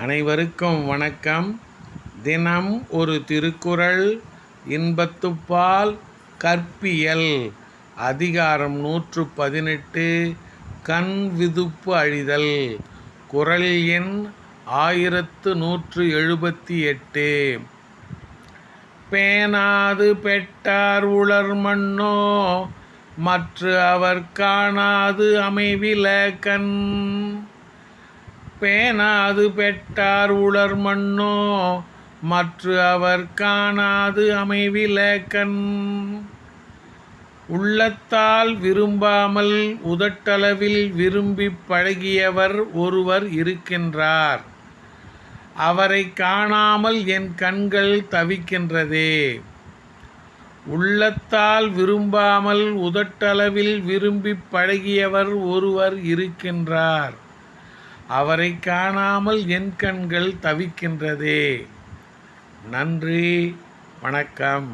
அனைவருக்கும் வணக்கம். தினம் ஒரு திருக்குறள் இன்பத்துப்பால் கற்பியல் அதிகாரம் நூற்று பதினெட்டு கண் விதுப்பு அழிதல் குறள் எண் ஆயிரத்து நூற்று எழுபத்தி எட்டு. பேனாது பெட்டார் உளர் மண்ணோ மற்ற அவர் காணாது அமைவில கண் பேனாது பெட்டார் உளர் மண்ணோ மற்ற அவர் காணாது அமைவில உள்ளத்தால் விரும்பாமல் உதட்டளவில் விரும்பிப் பழகியவர் ஒருவர் இருக்கின்றார். அவரை காணாமல் என் கண்கள் தவிக்கின்றதே. உள்ளத்தால் விரும்பாமல் உதட்டளவில் விரும்பிப் பழகியவர் ஒருவர் இருக்கின்றார். அவரை காணாமல் என் கண்கள் தவிக்கின்றதே. நன்றி வணக்கம்.